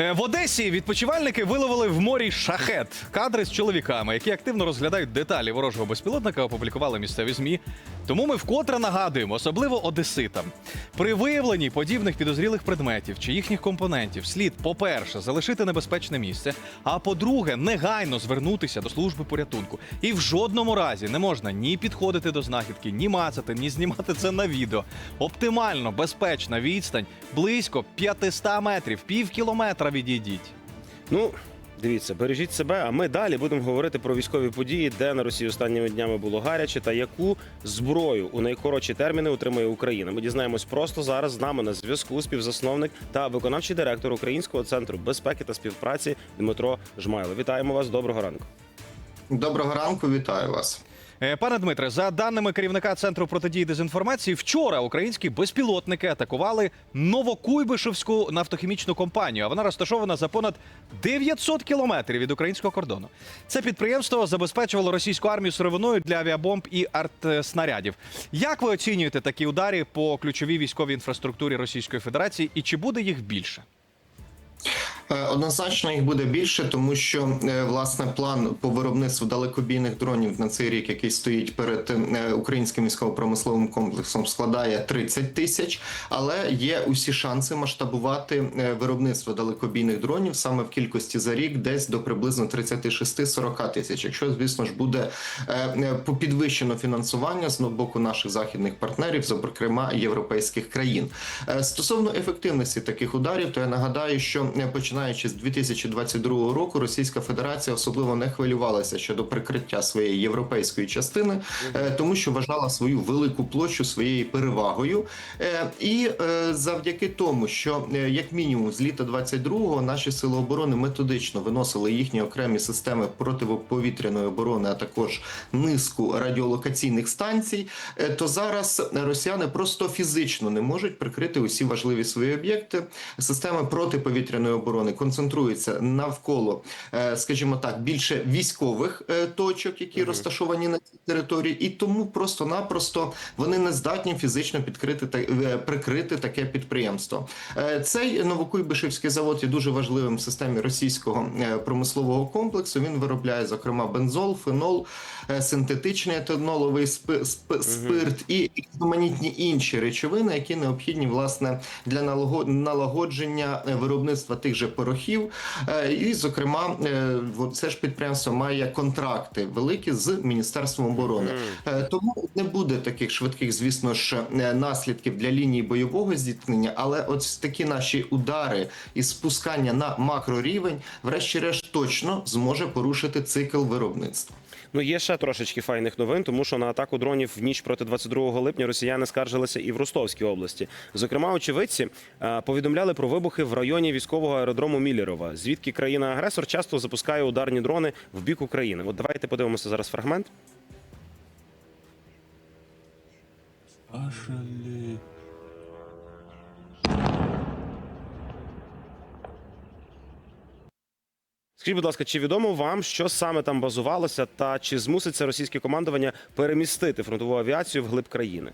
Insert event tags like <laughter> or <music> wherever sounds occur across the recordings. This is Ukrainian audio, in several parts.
Е, В Одесі відпочивальники виловили в морі шахет. Кадри з чоловіками, які активно розглядають деталі ворожого безпілотника, опублікували місцеві змі. Тому ми вкотре нагадуємо, особливо одеситам. При виявленні подібних підозрілих предметів чи їхніх компонентів слід, по-перше, залишити небезпечне місце, а по-друге, негайно звернутися до служби порятунку. І в жодному разі не можна ні підходити до знахідки, ні мацати, ні знімати це на відео. Оптимально безпечна відстань близько 500 метрів, пів кілометра відійдіть. Ну, дивіться, бережіть себе. А ми далі будемо говорити про військові події, де на Росії останніми днями було гаряче, та яку зброю у найкоротші терміни отримує Україна. Ми дізнаємось просто зараз. З нами на зв'язку співзасновник та виконавчий директор Українського центру безпеки та співпраці Дмитро Жмайло. Вітаємо вас. Доброго ранку. Доброго ранку, вітаю вас. Е, Пане Дмитре, за даними керівника центру протидії дезінформації, вчора українські безпілотники атакували Новокуйбишевську нафтохімічну компанію. А вона розташована за понад 900 кілометрів від українського кордону. Це підприємство забезпечувало російську армію сировиною для авіабомб і артснарядів. Як ви оцінюєте такі удари по ключовій військовій інфраструктурі Російської Федерації, і чи буде їх більше? Е, Однозначно їх буде більше, тому що е, власне план по виробництву далекобійних дронів на цей рік, який стоїть перед е, українським військово-промисловим комплексом, складає 30 тисяч. Але є усі шанси масштабувати виробництво далекобійних дронів саме в кількості за рік, десь до приблизно 36-40 тисяч. Якщо звісно ж буде підвищено фінансування з боку наших західних партнерів, зокрема європейських країн. Стосовно ефективності таких ударів, то я нагадаю, що е, починаючи з 2022 року, Російська Федерація особливо не хвилювалася щодо прикриття своєї європейської частини, е, тому що вважала свою велику площу своєю перевагою. Е, І е, завдяки тому, що як мінімум з літа 22-го наші сили оборони методично виносили їхні окремі системи протиповітряної оборони, а також низку радіолокаційних станцій, то зараз росіяни просто фізично не можуть прикрити усі важливі свої об'єкти. Системи протиповітряної оборони концентруються навколо, е, скажімо так, більше військових е, точок, які розташовані на цій території, і тому просто-напросто вони не здатні фізично підкрити та е, прикрити таке підприємство. Цей Новокуйбишевський завод є дуже важливим в системі російського промислового комплексу. Він виробляє зокрема бензол, фенол, синтетичний етаноловий спи- спи- спирт і різноманітні інші речовини, які необхідні власне для налаго- налагодження виробництва тих же порохів. Е, І, зокрема, е, це ж підприємство має контракти великі з міністерством оборони. Е, Тому не буде таких швидких, звісно ж, наслідків для лінії бойового зіткнення, але от такі наші удари і спускання на макрорівень, врешті-решт, точно зможе порушити цикл виробництва. Ну є ще трошечки файних новин, тому що на атаку дронів в ніч проти 22 липня росіяни скаржилися і в Ростовській області. Зокрема, очевидці е, повідомляли про вибухи в районі військового аеродрому Міллерова, звідки країна-агресор часто запускає ударні дрони в бік України. От давайте подивимося зараз фрагмент. Ошалеть. Скажіть, будь ласка, чи відомо вам, що саме там базувалося, та чи змуситься російське командування перемістити фронтову авіацію в глиб країни?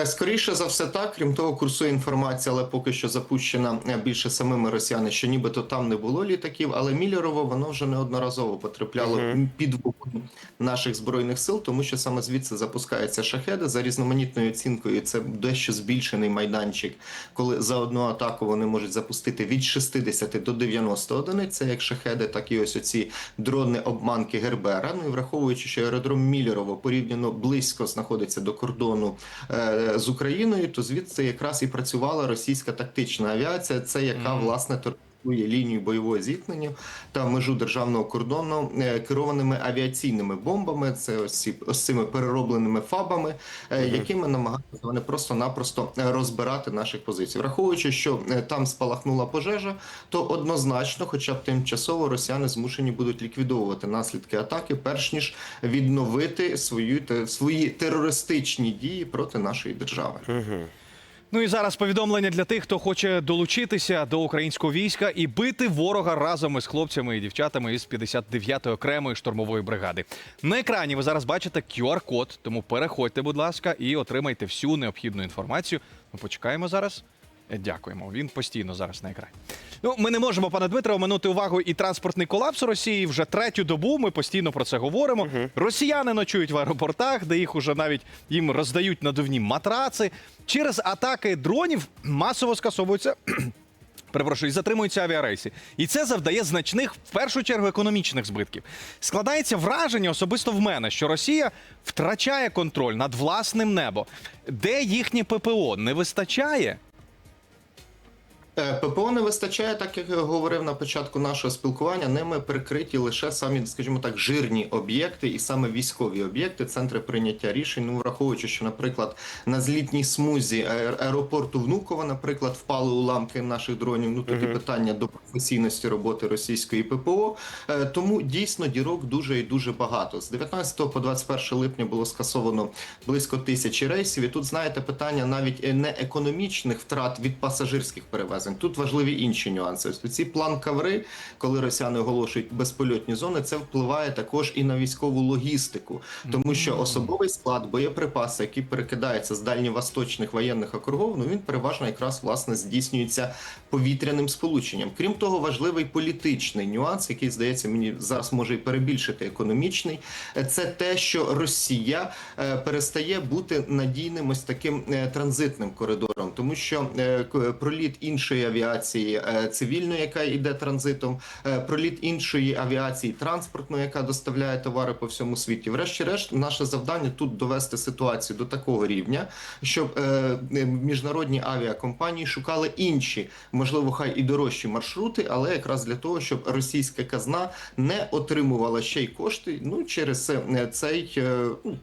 Е, Скоріше за все, так. Крім того, курсує інформація, але поки що запущена е, більше самими росіяни, що нібито там не було літаків. Але Міллерово воно вже неодноразово потрапляло Мгм. під вогонь наших збройних сил, тому що саме звідси запускаються шахеди за різноманітною оцінкою. Це дещо збільшений майданчик, коли за одну атаку вони можуть запустити від 60 до 90 одиниць. Це як шахеди, так і ось оці дрони обманки Гербера. Ну і враховуючи, що аеродром Міллерово порівняно близько знаходиться до кордону е, з Україною, то звідси якраз і працювала російська тактична авіація. Це яка Мгм. власне лінію бойового зіткнення та межу державного кордону е, керованими авіаційними бомбами. Це ось ось цими переробленими фабами, е, якими намагаються вони просто-напросто розбирати наших позицій. Враховуючи, що е, там спалахнула пожежа, то однозначно, хоча б тимчасово, росіяни змушені будуть ліквідовувати наслідки атаки, перш ніж відновити свою свої терористичні дії проти нашої держави. Ну і зараз повідомлення для тих, хто хоче долучитися до українського війська і бити ворога разом із хлопцями і дівчатами із 59-ї окремої штурмової бригади. На екрані ви зараз бачите QR-код, тому переходьте, будь ласка, і отримайте всю необхідну інформацію. Ми почекаємо зараз. Дякуємо. Він постійно зараз на екрані. Ну, ми не можемо, пане Дмитро, оминути увагу і транспортний колапс у Росії. Вже третю добу ми постійно про це говоримо. Росіяни ночують в аеропортах, де їх уже навіть їм роздають надувні матраци. Через атаки дронів масово скасовуються. <clears throat> Перепрошую, і затримуються авіарейси. І це завдає значних, в першу чергу, економічних збитків. Складається враження особисто в мене, що Росія втрачає контроль над власним небом. Де їхнє ППО не вистачає? Е, ППО не вистачає, так як я говорив на початку нашого спілкування. Ними прикриті лише самі, скажімо так, жирні об'єкти і саме військові об'єкти, центри прийняття рішень. Ну враховуючи, що, наприклад, на злітній смузі аеропорту Внуково, наприклад, впали уламки наших дронів. Ну тоді питання до професійності роботи російської ППО. Е, Тому дійсно дірок дуже і дуже багато. З 19 по 21 липня було скасовано близько тисячі рейсів. І тут знаєте питання навіть не економічних втрат від пасажирських перевезень. Тут важливі інші нюанси. Ось ці план каври, коли росіяни оголошують безпольотні зони, це впливає також і на військову логістику, тому що особовий склад, боєприпаси, які перекидаються з дальньовосточних воєнних округов, ну він переважно якраз власне здійснюється повітряним сполученням. Крім того, важливий політичний нюанс, який здається мені зараз може і перебільшити економічний. е, Це те, що Росія е, перестає бути надійним ось таким е, транзитним коридором, тому що проліт іншої авіації е, цивільної, яка йде транзитом, е, проліт іншої авіації транспортної, яка доставляє товари по всьому світі. Врешті-решт, наше завдання тут довести ситуацію до такого рівня, щоб е, міжнародні авіакомпанії шукали інші, можливо, хай і дорожчі маршрути, але якраз для того, щоб російська казна не отримувала ще й кошти. Ну через цей ну,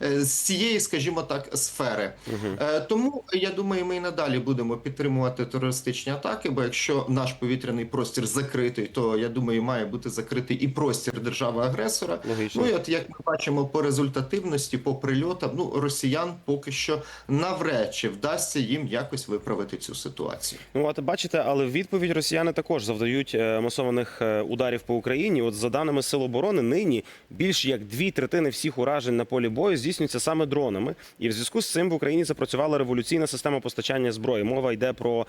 з цієї, скажімо так, сфери. Е, Тому я думаю, ми і надалі будемо підтримувати терористичні атаки. Бо якщо наш повітряний простір закритий, то я думаю, має бути закритий і простір держави-агресора. Ну і от як ми бачимо по результативності, по прильотам, ну росіян поки що навряд чи вдасться їм якось виправити цю ситуацію. Ну, от бачите, але в відповідь росіяни також завдають е, масованих е, ударів по Україні. От за даними Сил оборони, нині більш як дві третини всіх уражень на полі бою здійснюються саме дронами. І в зв'язку з цим в Україні запрацювала революційна система постачання зброї. Мова йде про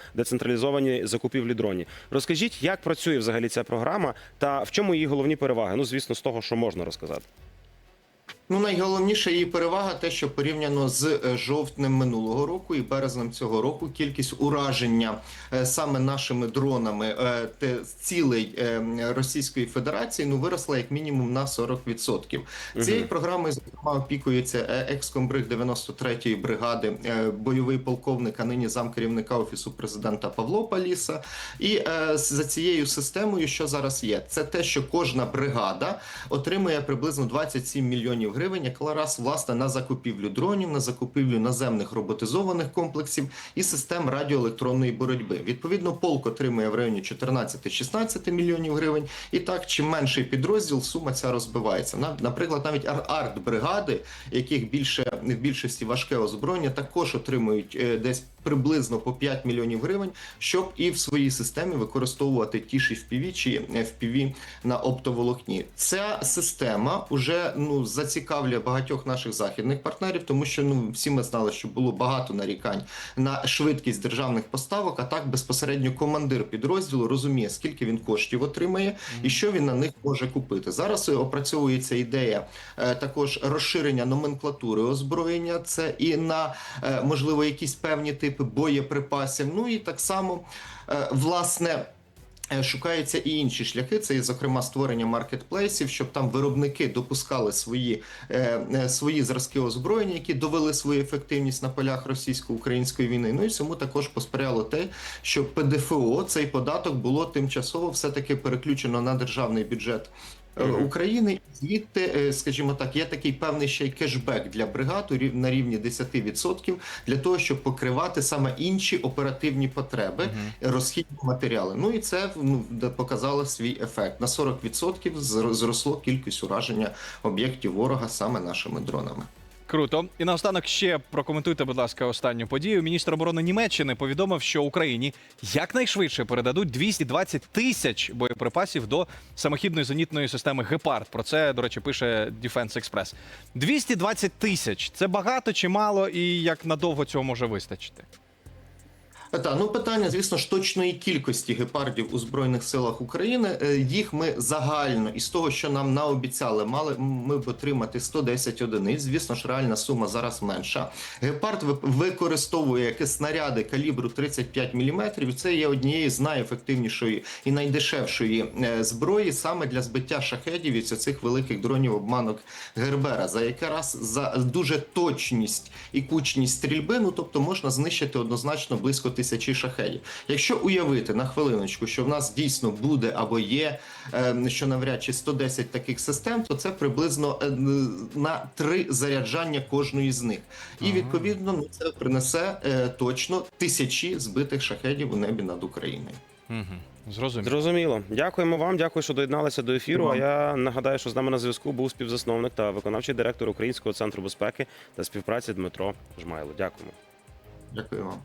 децентралізовані закупівлі дронів. Розкажіть, як працює взагалі ця програма та в чому її головні переваги? Ну, звісно, з того, що можна розказати. Ну, найголовніша її перевага те, що порівняно з е, жовтнем минулого року і березнем цього року кількість ураження е, саме нашими дронами е, те, цілей Російської Федерації ну виросла як мінімум на 40%. Цією програмою зокрема опікується екскомбриг 93-ї бригади, бойовий полковник, а нині замкерівника офісу президента Павло Паліса. І за цією системою, що зараз є, це те, що кожна бригада отримує приблизно 27 мільйонів гривень, якраз власне на закупівлю дронів, на закупівлю наземних роботизованих комплексів і систем радіоелектронної боротьби. Відповідно, полк отримує в районі 14-16 мільйонів гривень. І так, чим менший підрозділ, сума ця розбивається. Наприклад, навіть ар- арт-бригади, яких більше в більшості важке озброєння, також отримують е, десь приблизно по 5 мільйонів гривень, щоб і в своїй системі використовувати ті ж FPV чи FPV на оптоволокні. Ця система вже ну зацікавлює багатьох наших західних партнерів, тому що ну всі ми знали, що було багато нарікань на швидкість державних поставок. А так безпосередньо командир підрозділу розуміє, скільки він коштів отримає і що він на них може купити. Зараз е, опрацьовується ідея е, також розширення номенклатури озброєння. Це і на е, можливо якісь певні типи боєприпасів. Ну і так само власне. Е, Шукаються і інші шляхи, це і зокрема створення маркетплейсів, щоб там виробники допускали свої, е, е, свої зразки озброєння, які довели свою ефективність на полях російсько-української війни. Ну і цьому також посприяло те, що ПДФО цей податок було тимчасово все таки переключено на державний бюджет. Е, України звідти, е, скажімо так, є такий певний ще й кешбек для бригад на рівні 10% для того, щоб покривати саме інші оперативні потреби розхідні матеріали. Ну і це ну, показало свій ефект. На 40% зр- зросло кількість ураження об'єктів ворога саме нашими дронами. Круто. І наостанок ще прокоментуйте, будь ласка, останню подію. Міністр оборони Німеччини повідомив, що Україні якнайшвидше передадуть 220 тисяч боєприпасів до самохідної зенітної системи Гепард. Про це, до речі, пише Defense Express. 220 тисяч це багато чи мало, і як надовго цього може вистачити? Та ну питання, звісно ж, точної кількості гепардів у збройних силах України. Е, Їх ми загально із того, що нам наобіцяли, мали ми б отримати 110 одиниць. Звісно ж, реальна сума зараз менша. Гепард використовує якісь снаряди калібру 35 мм. і Це є однією з найефективнішої і найдешевшої е, зброї саме для збиття шахедів і цих великих дронів обманок Гербера, за якраз за дуже точність і кучність стрільби. Ну тобто можна знищити однозначно близько тисячі шахедів. Якщо уявити на хвилиночку, що в нас дійсно буде або є е, що навряд чи 110 таких систем, то це приблизно е, на три заряджання кожної з них. І відповідно ну, це принесе е, точно тисячі збитих шахедів у небі над Україною. Угу. Зрозуміло. Зрозуміло. Дякуємо вам. Дякую, що доєдналися до ефіру. А я нагадаю, що з нами на зв'язку був співзасновник та виконавчий директор Українського центру безпеки та співпраці Дмитро Жмайло. Дякуємо. Дякую вам.